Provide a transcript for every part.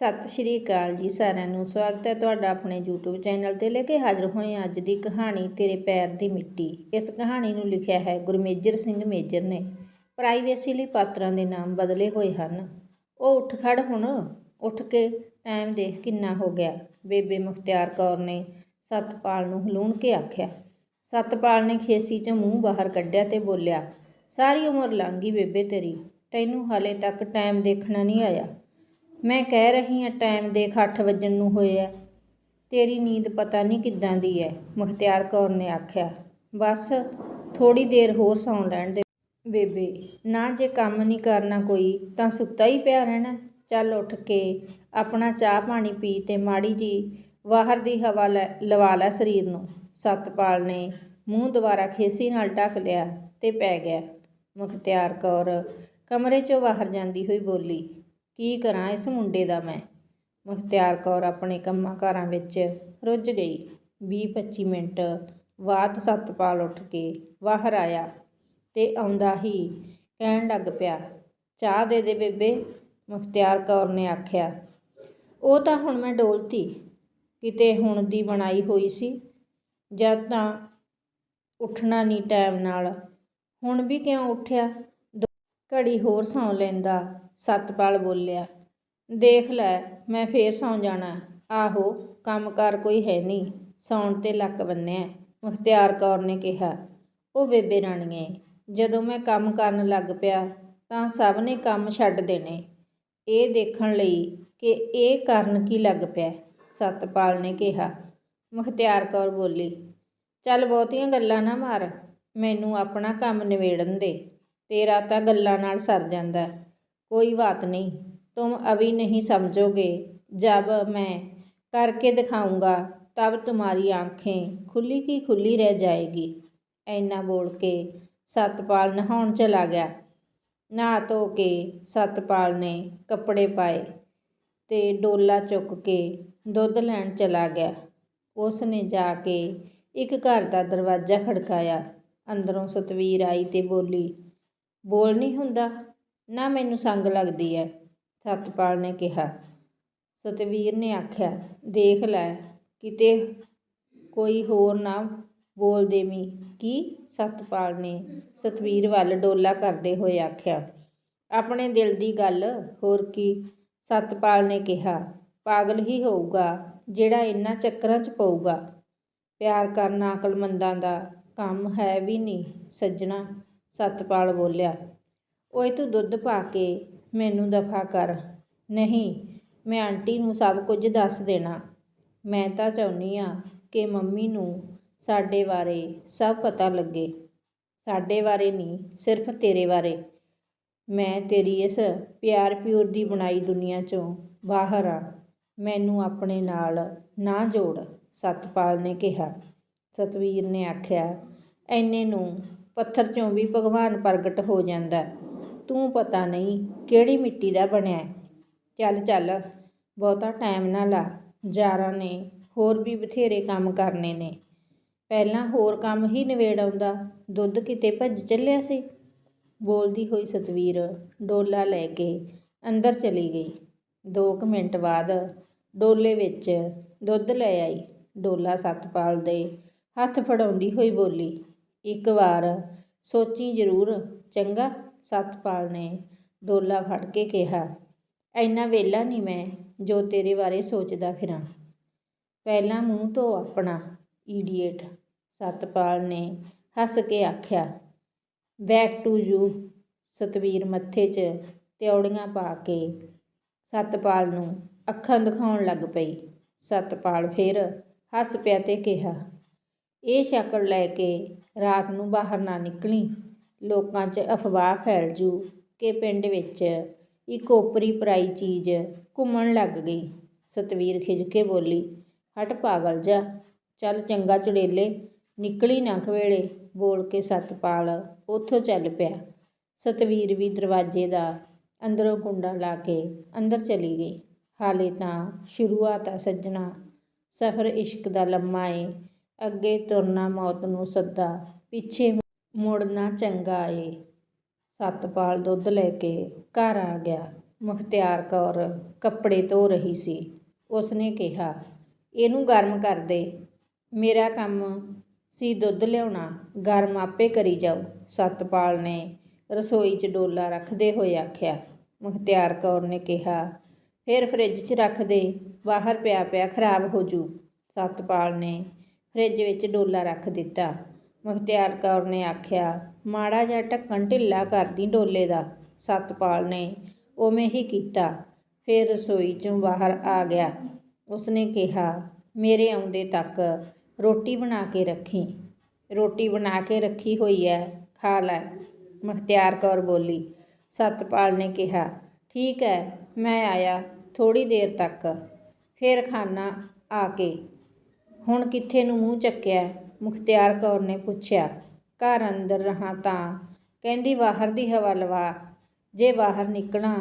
ਸਤਿ ਸ਼੍ਰੀ ਅਕਾਲ ਜੀ ਸਾਰਿਆਂ ਨੂੰ। ਸਵਾਗਤ ਹੈ ਤੁਹਾਡਾ ਆਪਣੇ YouTube ਚੈਨਲ ਤੇ ਲੈ ਕੇ ਹਾਜ਼ਰ ਹੋਏ ਅੱਜ ਦੀ ਕਹਾਣੀ ਤੇਰੇ ਪੈਰ ਦੀ ਮਿੱਟੀ। ਇਸ ਕਹਾਣੀ ਨੂੰ ਲਿਖਿਆ ਹੈ ਗੁਰਮੇਜਰ ਸਿੰਘ ਮੇਜਰ ਨੇ। ਪ੍ਰਾਈਵੇਸੀ ਲਈ ਪਾਤਰਾਂ ਦੇ ਨਾਮ ਬਦਲੇ ਹੋਏ ਹਨ। ਉਹ ਉੱਠ ਖੜ ਹੁਣ। ਉੱਠ ਕੇ ਟਾਈਮ ਦੇਖ ਕਿੰਨਾ ਹੋ ਗਿਆ। ਬੇਬੇ ਮੁਖਤਿਆਰ ਕੌਰ ਨੇ ਸਤਪਾਲ ਨੂੰ ਹਲੂਣ ਕੇ ਆਖਿਆ। ਸਤਪਾਲ ਨੇ ਖੇਸੀ 'ਚ ਮੂੰਹ ਬਾਹਰ ਕੱਢਿਆ ਤੇ ਬੋਲਿਆ, ਸਾਰੀ ਉਮਰ ਲੰਘ ਗਈ ਬੇਬੇ ਤੇਰੀ। ਤੈਨੂੰ ਹਾਲੇ ਤੱਕ ਟਾਈਮ ਦੇਖਣਾ ਨਹੀਂ ਆਇਆ। ਮੈਂ ਕਹਿ ਰਹੀ ਹਾਂ, ਟਾਈਮ ਦੇਖ ਅੱਠ ਵੱਜਣ ਨੂੰ ਹੋਏ ਐ ਤੇਰੀ ਨੀਂਦ ਪਤਾ ਨਹੀਂ ਕਿੱਦਾਂ ਦੀ ਐ, ਮੁਖਤਿਆਰ ਕੌਰ ਨੇ ਆਖਿਆ। ਬਸ ਥੋੜੀ ਦੇਰ ਹੋਰ ਸੌਂ ਲੈਣ ਦੇ। ਬੇਬੇ, ਨਾ ਜੇ ਕੰਮ ਨਹੀਂ ਕਰਨਾ ਕੋਈ, ਤਾਂ ਸੁੱਤਾ ਹੀ ਪਿਆ ਰਹਿਣਾ। ਚੱਲ ਉੱਠ ਕੇ ਆਪਣਾ ਚਾਹ ਪਾਣੀ ਪੀ ਤੇ ਮਾੜੀ ਜੀ ਬਾਹਰ ਦੀ ਹਵਾ ਲੈ, ਲਵਾ ਲੈ ਸਰੀਰ ਨੂੰ। ਸਤਪਾਲ ਨੇ ਮੂੰਹ ਦੁਬਾਰਾ ਖੇਸੀ ਨਾਲ ਢੱਕ ਲਿਆ ਤੇ ਪੈ ਗਿਆ। ਮੁਖਤਿਆਰ ਕੌਰ ਕਮਰੇ 'ਚੋਂ ਬਾਹਰ ਜਾਂਦੀ ਹੋਈ ਬੋਲੀ ਕੀ ਕਰਾਂ ਇਸ ਮੁੰਡੇ ਦਾ ਮੈਂ? ਮੁਖਤਿਆਰ ਕੌਰ ਆਪਣੇ ਕੰਮਾਂ ਕਾਰਾਂ ਵਿੱਚ ਰੁੱਝ ਗਈ। 20-25 ਮਿੰਟ ਬਾਅਦ ਸਤਪਾਲ ਉੱਠ ਕੇ ਬਾਹਰ ਆਇਆ ਤੇ ਆਉਂਦਾ ਹੀ ਕਹਿਣ ਲੱਗ ਪਿਆ, ਚਾਹ ਦੇ ਦੇ ਬੇਬੇ। ਮੁਖਤਿਆਰ ਕੌਰ ਨੇ ਆਖਿਆ, ਉਹ ਤਾਂ ਹੁਣ ਮੈਂ ਡੋਲਤੀ। ਕਿਤੇ ਹੁਣ ਦੀ ਬਣਾਈ ਹੋਈ ਸੀ। ਜਦ ਤਾਂ ਉੱਠਣਾ ਨਹੀਂ ਟਾਈਮ ਨਾਲ। ਹੁਣ ਵੀ ਕਿਉਂ ਉੱਠਿਆ? ਘੜੀ ਹੋਰ ਸੌਂ ਲੈਂਦਾ। ਸਤਪਾਲ ਬੋਲਿਆ, ਦੇਖ ਲੈ, ਮੈਂ ਫੇਰ ਸੌਂ ਜਾਣਾ। ਆਹੋ, ਕੰਮਕਾਰ ਕੋਈ ਹੈ ਨਹੀਂ। ਸੌਣ ਤੇ ਲੱਕ ਬੰਨਿਆ, ਮੁਖਤਿਆਰ ਕੌਰ ਨੇ ਕਿਹਾ, ਉਹ ਬੇਬੇ ਰਾਣੀਏ, ਜਦੋਂ ਮੈਂ ਕੰਮ ਕਰਨ ਲੱਗ ਪਿਆ, ਤਾਂ ਸਭ ਨੇ ਕੰਮ ਛੱਡ ਦੇਣੇ। ਇਹ ਦੇਖਣ ਲਈ ਕਿ ਇਹ ਕਰਨ ਕੀ ਲੱਗ ਪਿਆ? ਸਤਪਾਲ ਨੇ ਕਿਹਾ। ਮੁਖਤਿਆਰ ਕੌਰ ਬੋਲੀ, ਚੱਲ ਬਹੁਤੀਆਂ ਗੱਲਾਂ ਨਾ ਮਾਰ, ਮੈਨੂੰ ਆਪਣਾ ਕੰਮ ਨਿਬੇੜਨ ਦੇ। ਤੇਰਾ ਤਾਂ ਗੱਲਾਂ ਨਾਲ ਸਰ ਜਾਂਦਾ। कोई बात नहीं तुम अभी नहीं समझोगे जब मैं करके दिखाऊंगा तब तुम्हारी आंखें खुली की खुली रह जाएगी ऐना बोल के सतपाल नहाउण चला गया नहा धो के सतपाल ने कपड़े पाए ਤੇ ਡੋਲਾ ਚੁੱਕ ਕੇ ਦੁੱਧ ਲੈਣ ਚਲਾ ਗਿਆ ਉਸ ਨੇ ਜਾ ਕੇ ਇੱਕ ਘਰ ਦਾ ਦਰਵਾਜ਼ਾ ਖੜਕਾਇਆ ਅੰਦਰੋਂ ਸਤਵੀਰ ਆਈ ਤੇ ਬੋਲੀ ਬੋਲ ਨਹੀਂ ਹੁੰਦਾ ਨਾ ਮੈਨੂੰ ਸੰਗ ਲੱਗਦੀ ਐ, ਸਤਪਾਲ ਨੇ ਕਿਹਾ। ਸਤਵੀਰ ਨੇ ਆਖਿਆ, ਦੇਖ ਲੈ, ਕਿਤੇ ਕੋਈ ਹੋਰ ਨਾ ਬੋਲ ਦੇਵੀਂ। ਕੀ? ਸਤਪਾਲ ਨੇ ਸਤਵੀਰ ਵੱਲ ਡੋਲਾ ਕਰਦੇ ਹੋਏ ਆਖਿਆ। ਆਪਣੇ ਦਿਲ ਦੀ ਗੱਲ, ਹੋਰ ਕੀ? ਸਤਪਾਲ ਨੇ ਕਿਹਾ, ਪਾਗਲ ਹੀ ਹੋਊਗਾ, ਜਿਹੜਾ ਇੰਨਾ ਚੱਕਰਾਂ 'ਚ ਪਊਗਾ। ਪਿਆਰ ਕਰਨਾ ਅਕਲਮੰਦਾਂ ਦਾ ਕੰਮ ਹੈ ਵੀ ਨਹੀਂ ਸੱਜਣਾ, ਸਤਪਾਲ ਬੋਲਿਆ। ਓਏ ਤੂੰ ਦੁੱਧ ਪਾ ਕੇ ਮੈਨੂੰ ਦਫਾ ਕਰ। ਨਹੀਂ, ਮੈਂ ਆਂਟੀ ਨੂੰ ਸਭ ਕੁਝ ਦੱਸ ਦੇਣਾ। ਮੈਂ ਤਾਂ ਚਾਹੁੰਦੀ ਹਾਂ ਕਿ ਮੰਮੀ ਨੂੰ ਸਾਡੇ ਬਾਰੇ ਸਭ ਪਤਾ ਲੱਗੇ। ਸਾਡੇ ਬਾਰੇ ਨਹੀਂ, ਸਿਰਫ ਤੇਰੇ ਬਾਰੇ। ਮੈਂ ਤੇਰੀ ਇਸ ਪਿਆਰ ਪਿਓਰ ਦੀ ਬਣਾਈ ਦੁਨੀਆ 'ਚੋਂ ਬਾਹਰ ਆ। ਮੈਨੂੰ ਆਪਣੇ ਨਾਲ ਨਾ ਜੋੜ, ਸਤਪਾਲ ਨੇ ਕਿਹਾ। ਸਤਵੀਰ ਨੇ ਆਖਿਆ ਐਨੇ ਨੂੰ ਪੱਥਰ 'ਚੋਂ ਵੀ ਭਗਵਾਨ ਪ੍ਰਗਟ ਹੋ ਜਾਂਦਾ ਤੂੰ ਪਤਾ ਨਹੀਂ ਕਿਹੜੀ ਮਿੱਟੀ ਦਾ ਬਣਿਆ ਚੱਲ ਚੱਲ, ਬਹੁਤਾ ਟਾਈਮ ਨਾ ਲਾ। ਜਾਰਾਂ ਨੇ ਹੋਰ ਵੀ ਬਥੇਰੇ ਕੰਮ ਕਰਨੇ ਨੇ। ਪਹਿਲਾਂ ਹੋਰ ਕੰਮ ਹੀ ਨਿਬੇੜ ਆਉਂਦਾ। ਦੁੱਧ ਕਿਤੇ ਭੱਜ ਚੱਲਿਆ ਸੀ। ਬੋਲਦੀ ਹੋਈ ਸਤਵੀਰ ਡੋਲਾ ਲੈ ਕੇ ਅੰਦਰ ਚਲੀ ਗਈ। 2 ਮਿੰਟ ਬਾਅਦ ਡੋਲੇ ਵਿੱਚ ਦੁੱਧ ਲੈ ਆਈ। ਡੋਲਾ ਸਤਪਾਲ ਦੇ ਹੱਥ ਫੜਾਉਂਦੀ ਹੋਈ ਬੋਲੀ, ਇੱਕ ਵਾਰ ਸੋਚੀ ਜ਼ਰੂਰ, ਚੰਗਾ। ਸਤਪਾਲ ਨੇ ਡੋਲਾ ਫੜ ਕੇ ਕਿਹਾ, ਐਨਾ ਵੇਲਾ ਨਹੀਂ ਮੈਂ ਜੋ ਤੇਰੇ ਬਾਰੇ ਸੋਚਦਾ ਫਿਰਾਂ। ਪਹਿਲਾਂ ਮੂੰਹ ਤੋਂ ਆਪਣਾ ਈਡੀਏਟ ਸਤਪਾਲ ਨੇ ਹੱਸ ਕੇ ਆਖਿਆ। ਬੈਕ ਟੂ ਯੂ, ਸਤਵੀਰ ਮੱਥੇ 'ਚ ਤਿਉੜੀਆਂ ਪਾ ਕੇ ਸਤਪਾਲ ਨੂੰ ਅੱਖਾਂ ਦਿਖਾਉਣ ਲੱਗ ਪਈ। ਸਤਪਾਲ ਫਿਰ ਹੱਸ ਪਿਆ ਤੇ ਕਿਹਾ, ਇਹ ਸ਼ਕਲ ਲੈ ਕੇ ਰਾਤ ਨੂੰ ਬਾਹਰ ਨਾ ਨਿਕਲੀ। ਲੋਕਾਂ 'ਚ ਅਫਵਾਹ ਫੈਲ ਜੂ ਕਿ ਪਿੰਡ ਵਿੱਚ ਇੱਕ ਓਪਰੀ ਪਰਾਈ ਚੀਜ਼ ਘੁੰਮਣ ਲੱਗ ਗਈ। ਸਤਵੀਰ ਖਿਝ ਕੇ ਬੋਲੀ, ਹਟ ਪਾਗਲ ਜਾ, ਚੱਲ ਚੰਗਾ ਚੜੇਲੇ, ਨਿਕਲੀ ਨਾ ਖਵੇਲੇ, ਬੋਲ ਕੇ ਸਤਪਾਲ, ਉੱਥੋਂ ਚੱਲ ਪਿਆ। ਸਤਵੀਰ ਵੀ ਦਰਵਾਜ਼ੇ ਦਾ ਅੰਦਰੋਂ ਕੁੰਡਾ ਲਾ ਕੇ ਅੰਦਰ ਚਲੀ ਗਈ। ਹਾਲੇ ਤਾਂ ਸ਼ੁਰੂਆਤ ਆ ਸੱਜਣਾ। ਸਫ਼ਰ ਇਸ਼ਕ ਦਾ ਲੰਮਾ ਏ। ਅੱਗੇ ਤੁਰਨਾ ਮੌਤ ਨੂੰ ਸੱਦਾ, ਪਿੱਛੇ ਮੁੜਨਾ ਚੰਗਾ ਏ। ਸਤਪਾਲ ਦੁੱਧ ਲੈ ਕੇ ਘਰ ਆ ਗਿਆ। ਮੁਖਤਿਆਰ ਕੌਰ ਕੱਪੜੇ ਧੋ ਰਹੀ ਸੀ। ਉਸਨੇ ਕਿਹਾ, ਇਹਨੂੰ ਗਰਮ ਕਰ ਦੇ। ਮੇਰਾ ਕੰਮ ਸੀ ਦੁੱਧ ਲਿਆਉਣਾ। ਗਰਮ ਆਪੇ ਕਰੀ ਜਾਓ। ਸਤਪਾਲ ਨੇ ਰਸੋਈ 'ਚ ਡੋਲਾ ਰੱਖਦੇ ਹੋਏ ਆਖਿਆ। ਮੁਖਤਿਆਰ ਕੌਰ ਨੇ ਕਿਹਾ, ਫਿਰ ਫਰਿੱਜ 'ਚ ਰੱਖ ਦੇ। ਬਾਹਰ ਪਿਆ ਪਿਆ ਖਰਾਬ ਹੋ ਜੂ। ਸਤਪਾਲ ਨੇ ਫਰਿੱਜ ਵਿੱਚ ਡੋਲਾ ਰੱਖ ਦਿੱਤਾ। ਮੁਖਤਿਆਰ ਕੌਰ ਨੇ ਆਖਿਆ, ਮਾੜਾ ਜਿਹਾ ਢੱਕਣ ਢਿੱਲਾ ਕਰਦੀ ਡੋਲੇ ਦਾ। ਸਤਪਾਲ ਨੇ ਉਵੇਂ ਹੀ ਕੀਤਾ। ਫਿਰ ਰਸੋਈ 'ਚੋਂ ਬਾਹਰ ਆ ਗਿਆ। ਉਸਨੇ ਕਿਹਾ, ਮੇਰੇ ਆਉਂਦੇ ਤੱਕ ਰੋਟੀ ਬਣਾ ਕੇ ਰੱਖੀ। ਰੋਟੀ ਬਣਾ ਕੇ ਰੱਖੀ ਹੋਈ ਹੈ ਖਾ ਲੈ। ਮੁਖਤਿਆਰ ਕੌਰ ਬੋਲੀ। ਸਤਪਾਲ ਨੇ ਕਿਹਾ, ਠੀਕ ਹੈ ਮੈਂ ਆਇਆ ਥੋੜੀ ਦੇਰ ਤੱਕ। ਫਿਰ ਖਾਣਾ ਆ ਕੇ। ਹੁਣ ਕਿੱਥੇ ਨੂੰ ਮੂੰਹ ਚੱਕਿਆ? ਮੁਖਤਿਆਰ ਕੌਰ ਨੇ ਪੁੱਛਿਆ, ਘਰ ਅੰਦਰ ਰਹਾ ਤਾਂ? ਕਹਿੰਦੀ, ਬਾਹਰ ਦੀ ਹਵਾ ਲਵਾ, ਜੇ ਬਾਹਰ ਨਿਕਲਾਂ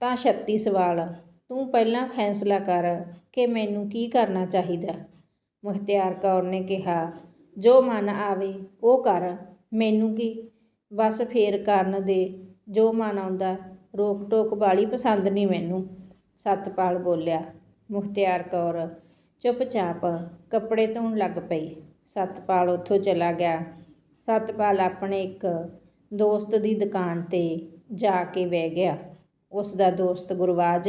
ਤਾਂ ਛੱਤੀ ਸਵਾਲ, ਤੂੰ ਪਹਿਲਾਂ ਫੈਸਲਾ ਕਰ ਕਿ ਮੈਨੂੰ ਕੀ ਕਰਨਾ ਚਾਹੀਦਾ? ਮੁਖਤਿਆਰ ਕੌਰ ਨੇ ਕਿਹਾ, ਜੋ ਮਨ ਆਵੇ ਉਹ ਕਰ, ਮੈਨੂੰ ਕੀ? ਬਸ ਫੇਰ ਕਰਨ ਦੇ, ਜੋ ਮਨ ਆਉਂਦਾ ਰੋਕ ਟੋਕ ਵਾਲੀ ਪਸੰਦ ਨਹੀਂ ਮੈਨੂੰ, ਸਤਪਾਲ ਬੋਲਿਆ। ਮੁਖਤਿਆਰ ਕੌਰ ਚੁੱਪਚਾਪ ਕੱਪੜੇ ਧੋਣ ਲੱਗ ਪਈ। ਸਤਪਾਲ ਉੱਥੋਂ ਚਲਾ ਗਿਆ। ਸਤਪਾਲ ਆਪਣੇ ਇੱਕ ਦੋਸਤ ਦੀ ਦੁਕਾਨ 'ਤੇ ਜਾ ਕੇ ਬਹਿ ਗਿਆ। ਉਸ ਦਾ ਦੋਸਤ ਗੁਰਵਾਜ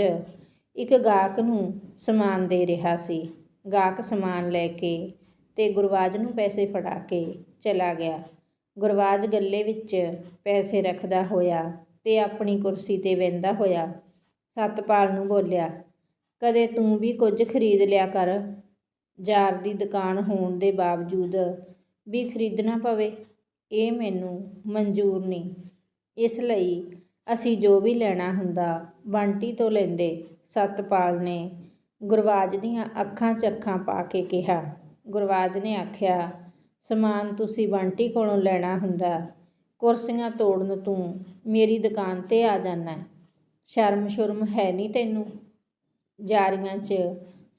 ਇੱਕ ਗਾਹਕ ਨੂੰ ਸਮਾਨ ਦੇ ਰਿਹਾ ਸੀ। ਗਾਹਕ ਸਮਾਨ ਲੈ ਕੇ ਤੇ ਗੁਰਵਾਜ ਨੂੰ ਪੈਸੇ ਫੜਾ ਕੇ ਚਲਾ ਗਿਆ। ਗੁਰਵਾਜ ਗੱਲੇ ਵਿੱਚ ਪੈਸੇ ਰੱਖਦਾ ਹੋਇਆ ਤੇ ਆਪਣੀ ਕੁਰਸੀ ਤੇ ਬਹਿੰਦਾ ਹੋਇਆ। ਸਤਪਾਲ ਨੂੰ ਬੋਲਿਆ, ਕਦੇ ਤੂੰ ਵੀ ਕੁਝ ਖਰੀਦ ਲਿਆ ਕਰ। ਜਾਰ ਦੀ ਦੁਕਾਨ ਹੋਣ ਦੇ ਬਾਵਜੂਦ ਵੀ ਖਰੀਦਣਾ ਪਵੇ, ਇਹ ਮੈਨੂੰ ਮਨਜ਼ੂਰ ਨਹੀਂ। ਇਸ ਲਈ ਅਸੀਂ ਜੋ ਵੀ ਲੈਣਾ ਹੁੰਦਾ ਬੰਟੀ ਤੋਂ ਲੈਂਦੇ ਸਤਪਾਲ ਨੇ ਗੁਰਵਾਜ ਦੀਆਂ ਅੱਖਾਂ 'ਚ ਅੱਖਾਂ ਪਾ ਕੇ ਕਿਹਾ। ਗੁਰਵਾਜ ਨੇ ਆਖਿਆ, ਸਮਾਨ ਤੁਸੀਂ ਬੰਟੀ ਕੋਲੋਂ ਲੈਣਾ ਹੁੰਦਾ, ਕੁਰਸੀਆਂ ਤੋੜਨ ਤੂੰ ਮੇਰੀ ਦੁਕਾਨ 'ਤੇ ਆ ਜਾਣਾ ਸ਼ਰਮ ਸ਼ੁਰਮ ਹੈ ਨਹੀਂ ਤੈਨੂੰ? ਜਾਰੀਆਂ 'ਚ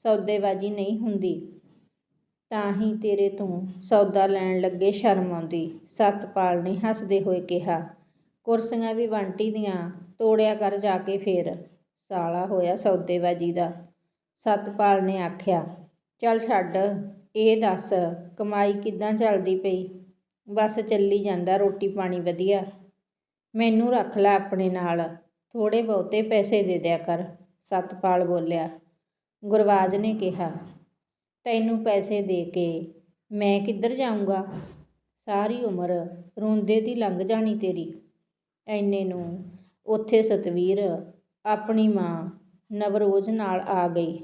ਸੌਦੇਬਾਜ਼ੀ ਨਹੀਂ ਹੁੰਦੀ। ਤਾਂ ਹੀ ਤੇਰੇ ਤੋਂ ਸੌਦਾ ਲੈਣ ਲੱਗੇ ਸ਼ਰਮ ਆਉਂਦੀ। ਸਤਪਾਲ ਨੇ ਹੱਸਦੇ ਹੋਏ ਕਿਹਾ, ਕੁਰਸੀਆਂ ਵੀ ਬੰਟੀ ਦੀਆਂ, ਤੋੜਿਆ ਕਰ ਜਾ ਕੇ ਫੇਰ। ਸਾਲਾ ਹੋਇਆ ਸੌਦੇਬਾਜ਼ੀ ਦਾ। ਸਤਪਾਲ ਨੇ ਆਖਿਆ, ਚੱਲ ਛੱਡ, ਇਹ ਦੱਸ, ਕਮਾਈ ਕਿੱਦਾਂ ਚੱਲਦੀ ਪਈ? ਬਸ ਚੱਲੀ ਜਾਂਦਾ, ਰੋਟੀ ਪਾਣੀ ਵਧੀਆ। ਮੈਨੂੰ ਰੱਖ ਲੈ ਆਪਣੇ ਨਾਲ ਥੋੜੇ ਬਹੁਤੇ ਪੈਸੇ ਦੇ ਦਿਆ ਕਰ, ਸਤਪਾਲ ਬੋਲਿਆ। ਗੁਰਵਾਜ ਨੇ ਕਿਹਾ, ਤੈਨੂੰ ਪੈਸੇ ਦੇ ਕੇ ਮੈਂ ਕਿੱਧਰ ਜਾਊਂਗਾ? ਸਾਰੀ ਉਮਰ ਰੋਂਦੇ ਦੀ ਲੰਘ ਜਾਣੀ ਤੇਰੀ। ਐਨੇ ਨੂੰ ਉੱਥੇ ਸਤਵੀਰ ਆਪਣੀ ਮਾਂ ਨਵਰੋਜ਼ ਨਾਲ ਆ ਗਈ।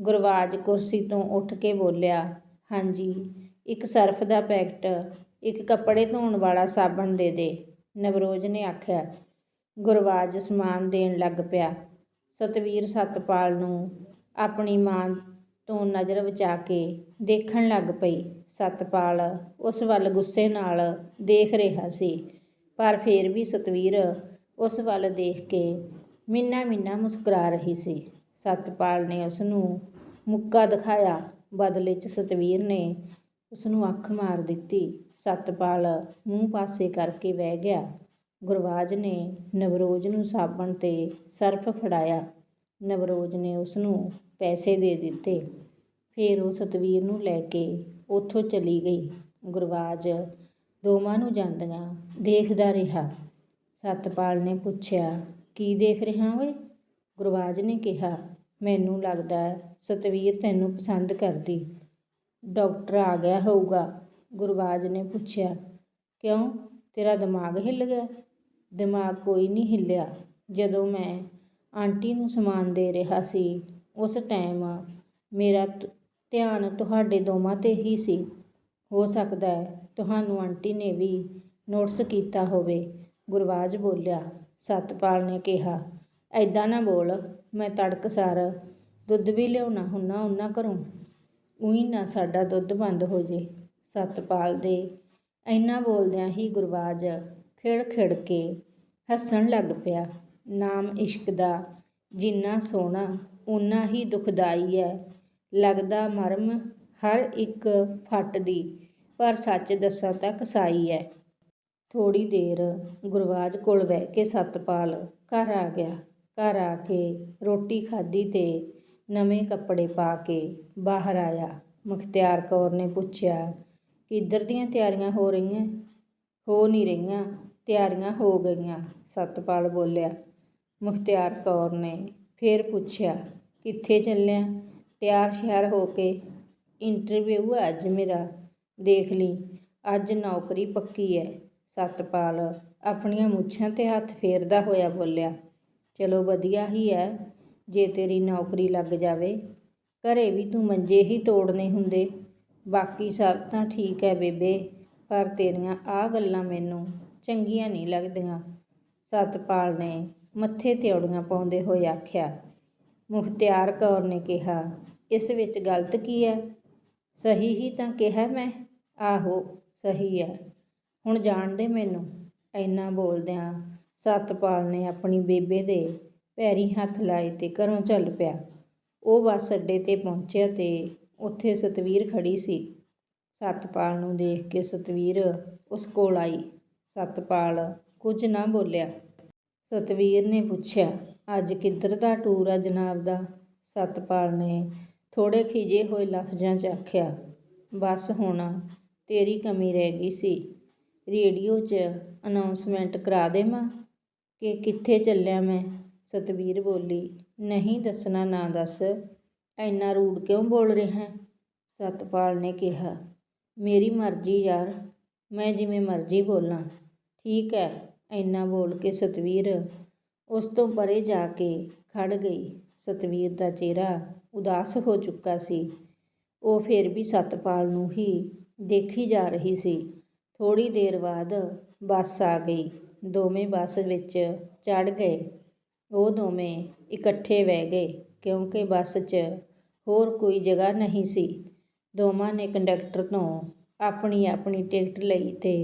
ਗੁਰਵਾਜ ਕੁਰਸੀ ਤੋਂ ਉੱਠ ਕੇ ਬੋਲਿਆ, ਹਾਂਜੀ, ਇੱਕ ਸਰਫ ਦਾ ਪੈਕਟ, ਇੱਕ ਕੱਪੜੇ ਧੋਣ ਵਾਲਾ ਸਾਬਣ ਦੇ ਦੇ। ਨਵਰੋਜ਼ ਨੇ ਆਖਿਆ। ਗੁਰਵਾਜ ਸਮਾਨ ਦੇਣ ਲੱਗ ਪਿਆ। ਸਤਵੀਰ ਸਤਪਾਲ ਨੂੰ ਆਪਣੀ ਮਾਂ ਤੋਂ ਨਜ਼ਰ ਬਚਾ ਕੇ ਦੇਖਣ ਲੱਗ ਪਈ। ਸਤਪਾਲ ਉਸ ਵੱਲ ਗੁੱਸੇ ਨਾਲ ਦੇਖ ਰਿਹਾ ਸੀ, ਪਰ ਫੇਰ ਵੀ ਸਤਵੀਰ ਉਸ ਵੱਲ ਦੇਖ ਕੇ ਮਿੰਨਾ ਮਿੰਨਾ ਮੁਸਕਰਾ ਰਹੀ ਸੀ। ਸਤਪਾਲ ਨੇ ਉਸ ਨੂੰ ਮੁੱਕਾ ਦਿਖਾਇਆ। ਬਦਲੇ 'ਚ ਸਤਵੀਰ ਨੇ ਉਸ ਨੂੰ ਅੱਖ ਮਾਰ ਦਿੱਤੀ। ਸਤਪਾਲ ਮੂੰਹ ਪਾਸੇ ਕਰਕੇ ਬਹਿ ਗਿਆ। ਗੁਰਬਾਜ਼ ਨੇ ਨਵਰੋਜ਼ ਨੂੰ ਸਾਬਣ ਤੇ ਸਰਫ ਫੜਾਇਆ। ਨਵਰੋਜ਼ ਨੇ ਉਸ ਨੂੰ ਪੈਸੇ ਦੇ ਦਿੱਤੇ। ਫਿਰ ਉਹ ਸਤਵੀਰ ਨੂੰ ਲੈ ਕੇ ਉੱਥੋਂ ਚਲੀ ਗਈ। ਗੁਰਬਾਜ਼ ਦੋਵਾਂ ਨੂੰ ਜਾਂਦੀਆਂ ਦੇਖਦਾ ਰਿਹਾ। ਸਤਪਾਲ ਨੇ ਪੁੱਛਿਆ, ਕੀ ਦੇਖ ਰਿਹਾ ਓਏ ਗੁਰਬਾਜ਼ ਨੇ ਕਿਹਾ, ਮੈਨੂੰ ਲੱਗਦਾ ਸਤਵੀਰ ਤੈਨੂੰ ਪਸੰਦ ਕਰਦੀ। ਡਾਕਟਰ ਆ ਗਿਆ ਹੋਊਗਾ। ਗੁਰਬਾਜ ਨੇ ਪੁੱਛਿਆ, ਕਿਉਂ? ਤੇਰਾ ਦਿਮਾਗ ਹਿੱਲ ਗਿਆ? ਦਿਮਾਗ ਕੋਈ ਨਹੀਂ ਹਿੱਲਿਆ। ਜਦੋਂ ਮੈਂ ਆਂਟੀ ਨੂੰ ਸਮਾਨ ਦੇ ਰਿਹਾ ਸੀ, ਉਸ ਟਾਈਮ ਮੇਰਾ ਧਿਆਨ ਤੁਹਾਡੇ ਦੋਵਾਂ 'ਤੇ ਹੀ ਸੀ। ਹੋ ਸਕਦਾ ਤੁਹਾਨੂੰ ਆਂਟੀ ਨੇ ਵੀ ਨੋਟਿਸ ਕੀਤਾ ਹੋਵੇ। ਗੁਰਬਾਜ ਬੋਲਿਆ, ਸਤਪਾਲ ਨੇ ਕਿਹਾ ਐਦਾਂ ਨਾ ਬੋਲ, ਮੈਂ ਤੜਕਸਾਰ ਦੁੱਧ ਵੀ ਲਿਆਉਣਾ ਹੁੰਨਾ ਉਹਨਾਂ ਘਰੋਂ। ਉਹੀ ਨਾ ਸਾਡਾ ਦੁੱਧ ਬੰਦ ਹੋ ਜੇ। ਸਤਪਾਲ ਦੇ ਇੰਨਾ ਬੋਲਦਿਆਂ ਹੀ ਗੁਰਬਾਜ ਖਿੜ ਖਿੜ ਕੇ ਹੱਸਣ ਲੱਗ ਪਿਆ। ਨਾਮ ਇਸ਼ਕ ਦਾ ਜਿੰਨਾ ਸੋਹਣਾ, ਓਨਾ ਹੀ ਦੁਖਦਾਈ ਹੈ ਲੱਗਦਾ ਮਰਮ ਹਰ ਇੱਕ ਫੱਟ ਦੀ, ਪਰ ਸੱਚ ਦੱਸਾਂ ਤਾਂ ਕਸਾਈ ਹੈ ਥੋੜ੍ਹੀ ਦੇਰ ਗੁਰਬਾਜ ਕੋਲ ਬਹਿ ਕੇ ਸਤਪਾਲ ਘਰ ਆ ਗਿਆ। ਘਰ ਆ ਕੇ ਰੋਟੀ ਖਾਧੀ ਤੇ ਨਵੇਂ ਕੱਪੜੇ ਪਾ ਕੇ ਬਾਹਰ ਆਇਆ। ਮੁਖਤਿਆਰ ਕੌਰ ਨੇ ਪੁੱਛਿਆ, ਕਿੱਧਰ ਦੀਆਂ ਤਿਆਰੀਆਂ ਹੋ ਰਹੀਆਂ? ਹੋ ਨਹੀਂ ਰਹੀਆਂ। ਤਿਆਰੀਆਂ ਹੋ ਗਈਆਂ। ਸਤਪਾਲ ਬੋਲਿਆ, ਮੁਖਤਿਆਰ ਕੌਰ ਨੇ ਫੇਰ ਪੁੱਛਿਆ, ਕਿੱਥੇ ਚੱਲਿਆ? ਤਿਆਰ ਸ਼ਿਆਰ ਹੋ ਕੇ ਇੰਟਰਵਿਊ ਹੈ ਅੱਜ ਮੇਰਾ? ਦੇਖ ਲਈ, ਅੱਜ ਨੌਕਰੀ ਪੱਕੀ ਹੈ। ਸਤਪਾਲ ਆਪਣੀਆਂ ਮੁੱਛਾਂ ਤੇ ਹੱਥ ਫੇਰਦਾ ਹੋਇਆ ਬੋਲਿਆ, ਚਲੋ ਵਧੀਆ ਹੀ ਹੈ, ਜੇ ਤੇਰੀ ਨੌਕਰੀ ਲੱਗ ਜਾਵੇ। ਘਰੇ ਵੀ ਤੂੰ ਮੰਜੇ ਹੀ ਤੋੜਨੇ ਹੁੰਦੇ। ਬਾਕੀ ਸਭ ਤਾਂ ਠੀਕ ਹੈ ਬੇਬੇ, ਪਰ ਤੇਰੀਆਂ ਆਹ ਗੱਲਾਂ ਮੈਨੂੰ ਚੰਗੀਆਂ ਨਹੀਂ ਲੱਗਦੀਆਂ। ਸਤਪਾਲ ਨੇ ਮੱਥੇ ਤੇ ਪਾਉਂਦੇ ਹੋਏ ਆਖਿਆ, ਮੁਖਤਿਆਰ ਕੌਰ ਨੇ ਕਿਹਾ, ਇਸ ਵਿੱਚ ਗਲਤ ਕੀ ਹੈ? ਸਹੀ ਹੀ ਤਾਂ ਕਿਹਾ ਮੈਂ। ਆਹੋ, ਸਹੀ ਹੈ। ਹੁਣ ਜਾਣਦੇ ਮੈਨੂੰ। ਇੰਨਾ ਬੋਲਦਿਆਂ ਸਤਪਾਲ ਨੇ ਆਪਣੀ ਬੇਬੇ ਦੇ ਪੈਰੀ ਹੱਥ ਲਾਏ ਤੇ ਘਰੋਂ ਚੱਲ ਪਿਆ। ਉਹ ਬੱਸ ਅੱਡੇ ਤੇ ਪਹੁੰਚਿਆ ਤੇ ਉੱਥੇ ਸਤਵੀਰ ਖੜੀ ਸੀ। ਸਤਪਾਲ ਨੂੰ ਦੇਖ ਕੇ ਸਤਵੀਰ ਉਸ ਕੋਲ ਆਈ। ਸਤਪਾਲ ਕੁਝ ਨਾ ਬੋਲਿਆ। ਸਤਵੀਰ ਨੇ ਪੁੱਛਿਆ, ਅੱਜ ਕਿੱਧਰ ਦਾ ਟੂਰ ਆ ਜਨਾਬ ਦਾ? ਸਤਪਾਲ ਨੇ ਥੋੜੇ ਖਿਜੇ ਹੋਏ ਲਫ਼ਜ਼ਾਂ 'ਚ ਆਖਿਆ, ਬਸ ਹੁਣ ਤੇਰੀ ਕਮੀ ਰਹਿ ਗਈ ਸੀ। ਰੇਡੀਓ 'ਚ ਅਨਾਉਂਸਮੈਂਟ ਕਰਾ ਦੇਵਾਂ ਕਿ ਕਿੱਥੇ ਚੱਲਿਆ ਮੈਂ? ਸਤਵੀਰ ਬੋਲੀ, ਨਹੀਂ ਦੱਸਣਾ ਨਾ ਦੱਸ। ਐਨਾ ਰੂਡ ਕਿਉਂ ਬੋਲ ਰਿਹਾ? ਸਤਪਾਲ ਨੇ ਕਿਹਾ, ਮੇਰੀ ਮਰਜ਼ੀ ਯਾਰ, ਮੈਂ ਜਿਵੇਂ ਮਰਜ਼ੀ ਬੋਲਾਂ। ਠੀਕ ਹੈ ਐਨਾ ਬੋਲ ਕੇ ਸਤਵੀਰ ਉਸ ਤੋਂ ਪਰੇ ਜਾ ਕੇ ਖੜ੍ਹ ਗਈ। ਸਤਵੀਰ ਦਾ ਚਿਹਰਾ ਉਦਾਸ ਹੋ ਚੁੱਕਾ ਸੀ। ਉਹ ਫਿਰ ਵੀ ਸਤਪਾਲ ਨੂੰ ਹੀ ਦੇਖੀ ਜਾ ਰਹੀ ਸੀ। ਥੋੜੀ ਦੇਰ ਬਾਅਦ ਬੱਸ ਆ ਗਈ। ਦੋਵੇਂ ਬੱਸ ਵਿੱਚ ਚੜ ਗਏ। ਉਹ ਦੋਵੇਂ ਇਕੱਠੇ ਬਹਿ ਗਏ ਕਿਉਂਕਿ ਬੱਸ 'ਚ ਹੋਰ ਕੋਈ ਜਗ੍ਹਾ ਨਹੀਂ ਸੀ। ਦੋਵਾਂ ਨੇ ਕੰਡਕਟਰ ਤੋਂ ਆਪਣੀ ਆਪਣੀ ਟਿਕਟ ਲਈ ਅਤੇ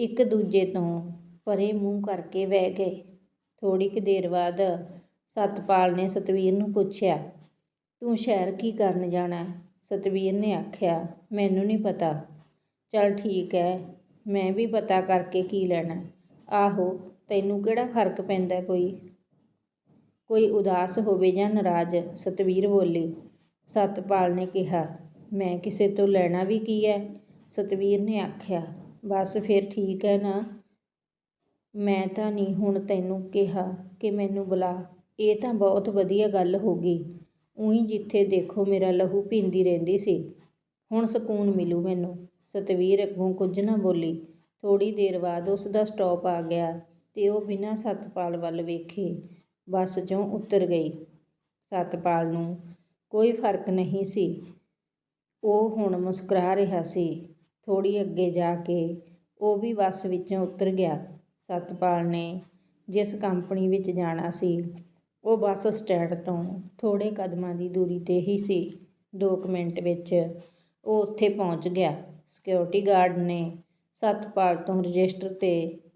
ਇੱਕ ਦੂਜੇ ਤੋਂ ਪਰੇ ਮੂੰਹ ਕਰਕੇ ਬਹਿ ਗਏ। ਥੋੜ੍ਹੀ ਕੁ ਦੇਰ ਬਾਅਦ ਸਤਪਾਲ ਨੇ ਸਤਵੀਰ ਨੂੰ ਪੁੱਛਿਆ, ਤੂੰ ਸ਼ਹਿਰ ਕੀ ਕਰਨ ਜਾਣਾ ਸਤਵੀਰ ਨੇ ਆਖਿਆ, ਮੈਨੂੰ ਨਹੀਂ ਪਤਾ। ਚਲ ਠੀਕ ਹੈ, ਮੈਂ ਵੀ ਪਤਾ ਕਰਕੇ ਕੀ ਲੈਣਾ ਆਹੋ, ਤੈਨੂੰ ਕਿਹੜਾ ਫ਼ਰਕ ਪੈਂਦਾ ਕੋਈ? ਕੋਈ ਉਦਾਸ ਹੋਵੇ ਜਾਂ ਨਾਰਾਜ਼? ਸਤਵੀਰ ਬੋਲੀ। ਸਤਪਾਲ ਨੇ ਕਿਹਾ, ਮੈਂ ਕਿਸੇ ਤੋਂ ਲੈਣਾ ਵੀ ਕੀ ਹੈ? ਸਤਵੀਰ ਨੇ ਆਖਿਆ ਬਸ ਫਿਰ ਠੀਕ ਹੈ ਨਾ। ਮੈਂ ਤਾਂ ਨਹੀਂ ਹੁਣ ਤੈਨੂੰ ਕਿਹਾ ਕਿ ਮੈਨੂੰ ਬੁਲਾ। ਇਹ ਤਾਂ ਬਹੁਤ ਵਧੀਆ ਗੱਲ ਹੋ ਗਈ। ਉਹੀ ਜਿੱਥੇ ਦੇਖੋ ਮੇਰਾ ਲਹੂ ਪੀਂਦੀ ਰਹਿੰਦੀ ਸੀ। ਹੁਣ ਸਕੂਨ ਮਿਲੂ ਮੈਨੂੰ। ਸਤਵੀਰ ਅੱਗੋਂ ਕੁਝ ਨਾ ਬੋਲੀ। ਥੋੜੀ ਦੇਰ ਬਾਅਦ ਉਸ ਦਾ ਸਟਾਪ ਆ ਗਿਆ ਤੇ ਉਹ ਬਿਨਾਂ ਸਤਪਾਲ ਵੱਲ ਵੇਖੇ। ਬੱਸ 'ਚੋਂ ਉਤਰ ਗਈ। ਸਤਪਾਲ ਨੂੰ ਕੋਈ ਫ਼ਰਕ ਨਹੀਂ ਸੀ। ਉਹ ਹੁਣ ਮੁਸਕਰਾ ਰਿਹਾ ਸੀ। ਥੋੜ੍ਹੀ ਅੱਗੇ ਜਾ ਕੇ ਉਹ ਵੀ ਬੱਸ ਵਿੱਚੋਂ ਉਤਰ ਗਿਆ। ਸਤਪਾਲ ਨੇ ਜਿਸ ਕੰਪਨੀ ਵਿੱਚ ਜਾਣਾ ਸੀ, ਉਹ ਬੱਸ ਸਟੈਂਡ ਤੋਂ ਥੋੜ੍ਹੇ ਕਦਮਾਂ ਦੀ ਦੂਰੀ ਤੇ ਹੀ ਸੀ। ਦੋ ਕੁ ਮਿੰਟ ਵਿੱਚ ਉਹ ਉੱਥੇ ਪਹੁੰਚ ਗਿਆ। ਸਿਕਿਉਰਿਟੀ ਗਾਰਡ ਨੇ ਸਤਪਾਲ ਤੋਂ ਰਜਿਸਟਰ ਤੇ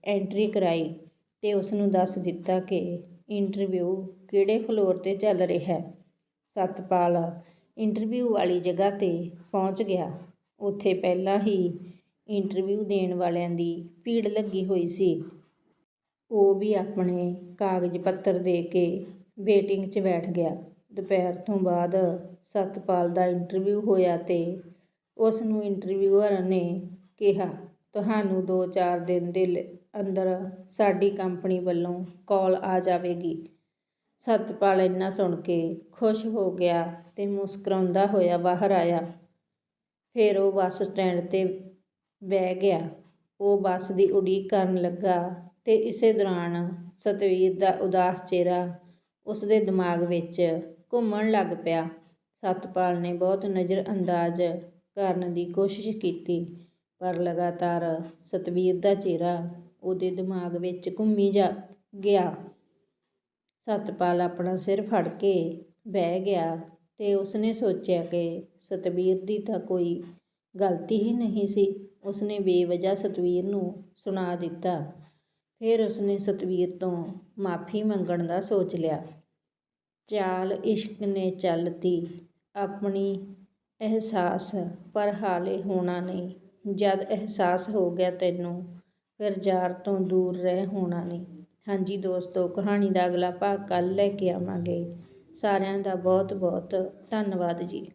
ਐਂਟਰੀ ਕਰਾਈ ਅਤੇ ਉਸ ਨੂੰ ਦੱਸ ਦਿੱਤਾ ਕਿ ਇੰਟਰਵਿਊ ਕਿਹੜੇ ਫਲੋਰ ਤੇ ਚੱਲ ਰਿਹਾ ਸਤਪਾਲ ਇੰਟਰਵਿਊ ਵਾਲੀ ਜਗ੍ਹਾ ਤੇ ਪਹੁੰਚ ਗਿਆ। ਉੱਥੇ ਪਹਿਲਾਂ ਹੀ ਇੰਟਰਵਿਊ ਦੇਣ ਵਾਲਿਆਂ ਦੀ ਭੀੜ ਲੱਗੀ ਹੋਈ ਸੀ। ਉਹ ਵੀ ਆਪਣੇ ਕਾਗਜ਼ ਪੱਤਰ ਦੇ ਕੇ ਵੇਟਿੰਗ 'ਚ ਬੈਠ ਗਿਆ। ਦੁਪਹਿਰ ਤੋਂ ਬਾਅਦ ਸਤਪਾਲ ਦਾ ਇੰਟਰਵਿਊ ਹੋਇਆ ਅਤੇ ਉਸ ਨੂੰ ਇੰਟਰਵਿਊਅਰ ਨੇ ਕਿਹਾ, ਤੁਹਾਨੂੰ 2-4 ਦਿਨ ਦੇ ਅੰਦਰ ਸਾਡੀ ਕੰਪਨੀ ਵੱਲੋਂ ਕਾਲ ਆ ਜਾਵੇਗੀ। ਸਤਪਾਲ ਇੰਨਾ ਸੁਣ ਕੇ ਖੁਸ਼ ਹੋ ਗਿਆ ਅਤੇ ਮੁਸਕਰਾਉਂਦਾ ਹੋਇਆ ਬਾਹਰ ਆਇਆ। ਫਿਰ ਉਹ ਬੱਸ ਸਟੈਂਡ ਤੇ ਬਹਿ ਗਿਆ। ਉਹ ਬੱਸ ਦੀ ਉਡੀਕ ਕਰਨ ਲੱਗਾ ਅਤੇ ਇਸੇ ਦੌਰਾਨ ਸਤਵੀਰ ਦਾ ਉਦਾਸ ਚਿਹਰਾ ਉਸ ਦੇ ਦਿਮਾਗ ਵਿੱਚ ਘੁੰਮਣ ਲੱਗ ਪਿਆ। ਸਤਪਾਲ ਨੇ ਬਹੁਤ ਨਜ਼ਰ ਅੰਦਾਜ਼ ਕਰਨ ਦੀ ਕੋਸ਼ਿਸ਼ ਕੀਤੀ, ਪਰ ਲਗਾਤਾਰ ਸਤਵੀਰ ਦਾ ਚਿਹਰਾ ਉਹਦੇ ਦਿਮਾਗ ਵਿੱਚ ਘੁੰਮੀ ਜਾ ਗਿਆ। ਸਤਪਾਲ ਆਪਣਾ ਸਿਰ ਫੜ ਕੇ ਬਹਿ ਗਿਆ ਅਤੇ ਉਸਨੇ ਸੋਚਿਆ ਕਿ ਸਤਵੀਰ ਦੀ ਤਾਂ ਕੋਈ ਗਲਤੀ ਹੀ ਨਹੀਂ ਸੀ। ਉਸਨੇ ਬੇਵਜ੍ਹਾ ਸਤਵੀਰ ਨੂੰ ਸੁਣਾ ਦਿੱਤਾ। ਫਿਰ ਉਸਨੇ ਸਤਵੀਰ ਤੋਂ ਮਾਫੀ ਮੰਗਣ ਦਾ ਸੋਚ ਲਿਆ। ਚਾਲ ਇਸ਼ਕ ਨੇ ਚੱਲਤੀ। ਆਪਣੀ ਅਹਿਸਾਸ ਪਰ ਹਾਲੇ ਹੋਣਾ ਨਹੀਂ। ਜਦ ਅਹਿਸਾਸ ਹੋ ਗਿਆ ਤੈਨੂੰ, ਫਿਰ ਯਾਰ ਤੋਂ ਦੂਰ ਰਹਿ ਹੋਣਾ ਨਹੀਂ। ਹਾਂਜੀ ਦੋਸਤੋ, ਕਹਾਣੀ ਦਾ ਅਗਲਾ ਭਾਗ ਕੱਲ੍ਹ ਲੈ ਕੇ ਆਵਾਂਗੇ। ਸਾਰਿਆਂ ਦਾ ਬਹੁਤ ਬਹੁਤ ਧੰਨਵਾਦ ਜੀ।